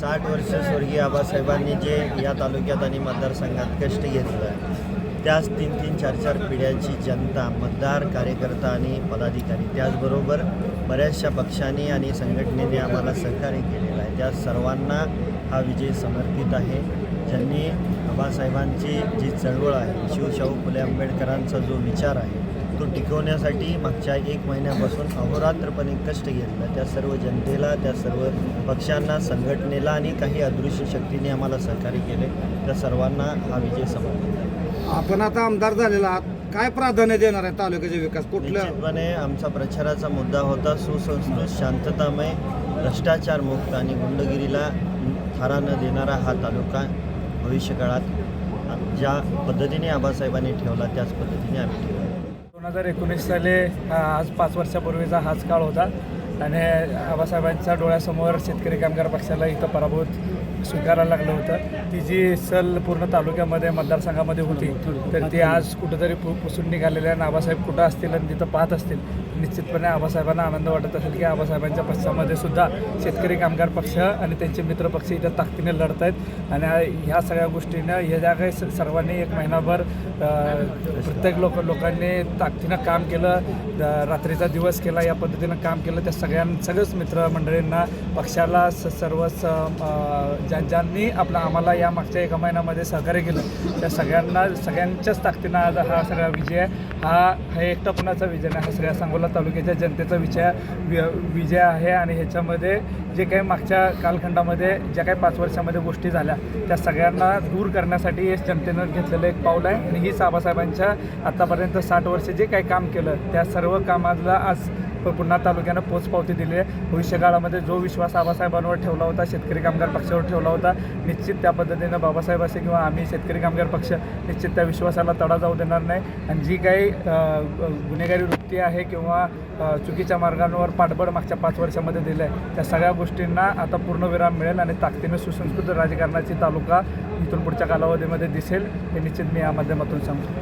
साठ वर्ष स्वर्गीय आबासाहेबांनी जे या तालुक्यात आणि मतदारसंघात कष्ट घेतलं त्याच तीन तीन चार चार पिढ्यांची जनता मतदार कार्यकर्ता आणि पदाधिकारी त्याचबरोबर बऱ्याचशा पक्षांनी आणि संघटनेने आम्हाला सहकार्य केलेलं आहे. त्या सर्वांना हा विजय समर्पित आहे. ज्यांनी आबासाहेबांची जी चळवळ आहे शिवशाहू फुले आंबेडकरांचा जो विचार आहे तो टिकवण्यासाठी मागच्या एक महिन्यापासून अहोरात्रपणे कष्ट घेतलं. त्या सर्व जनतेला त्या सर्व पक्षांना संघटनेला आणि काही अदृश्य शक्तीने आम्हाला सहकार्य केले. त्या सर्वांना हा विजय समर्पित आहे. आपण आता आमदार झालेला आहात. काय प्राधान्य देणार आहे तालुक्याचे विकास? कुठल्या निश्चितपणे आमचा प्रचाराचा मुद्दा होता सुसंस्कृत शांततामय भ्रष्टाचार मुक्त आणि गुंडगिरीला थारा न देणारा हा तालुका भविष्यकाळात ज्या पद्धतीने आबासाहेबांनी ठेवला त्याच पद्धतीने आम्ही ठेवला. दोन हजार एकोणीस साली आज पाच वर्षापूर्वीचा हाच काळ होता. आणि आबासाहेबांच्या डोळ्यासमोर शेतकरी कामगार पक्षाला इथं पराभूत स्वीकारायला लागलं होतं. ती जी सल पूर्ण तालुक्यामध्ये मतदारसंघामध्ये होती तर ती आज कुठंतरी पु पुसून निघालेली आहे आणि आबासाहेब कुठं असतील आणि तिथं पाहत असतील निश्चितपणे आबासाहेबांना आनंद वाटत असेल की आबासाहेबांच्या पक्षामध्ये सुद्धा शेतकरी कामगार पक्ष आणि त्यांचे मित्र पक्ष इथं ताकदीने लढत आहेत. आणि ह्या सगळ्या गोष्टीनं ह्या ज्या काही स- सर्वांनी एक महिनाभर प्रत्येक लोक लोकांनी ताकदीनं काम केलं रात्रीचा दिवस केला या पद्धतीनं काम केलं त्या सगळ्यां सगळंच मित्रमंडळींना पक्षाला स सर्वच ज्या ज्यांनी आपलं आम्हाला या मागच्या एका महिन्यामध्ये सहकार्य केलं त्या सगळ्यांना सगळ्यांच्याच ताकदीनं आज हा सगळा विजय आहे. हा हे एकटा कुणाचा विजय नाही हा सगळ्या सांगोला तालुक्याच्या जनतेचा विजय वि- विजय आहे आणि ह्याच्यामध्ये जे काही मागच्या कालखंडामध्ये ज्या काही पाच वर्षामध्ये गोष्टी झाल्या त्या सगळ्यांना दूर करण्यासाठी हे जनतेनं घेतलेलं एक पाऊल आहे आणि ही आबासाहेबांच्या आत्तापर्यंत साठ वर्ष जे काही काम केलं त्या सर्व कामाला आज पुन्हा तालुक्यानं पोचपावती दिली आहे. भविष्यकाळामध्ये जो विश्वास आबासाहेबांवर ठेवला होता शेतकरी कामगार पक्षावर ठेवला होता निश्चित त्या पद्धतीनं बाबासाहेब असे किंवा आम्ही शेतकरी कामगार पक्ष निश्चित त्या विश्वासाला तडा जाऊ देणार नाही. आणि जी काही गुन्हेगारी वृत्ती आहे किंवा चुकीच्या मार्गांवर पाठबळ मागच्या पाच वर्षामध्ये दिलं आहे त्या सगळ्या गोष्टींना आता पूर्णविराम मिळेल आणि ताकदीने सुसंस्कृत राजकारणाची तालुका इथून पुढच्या कालावधीमध्ये दिसेल हे निश्चित मी या माध्यमातून सांगतो.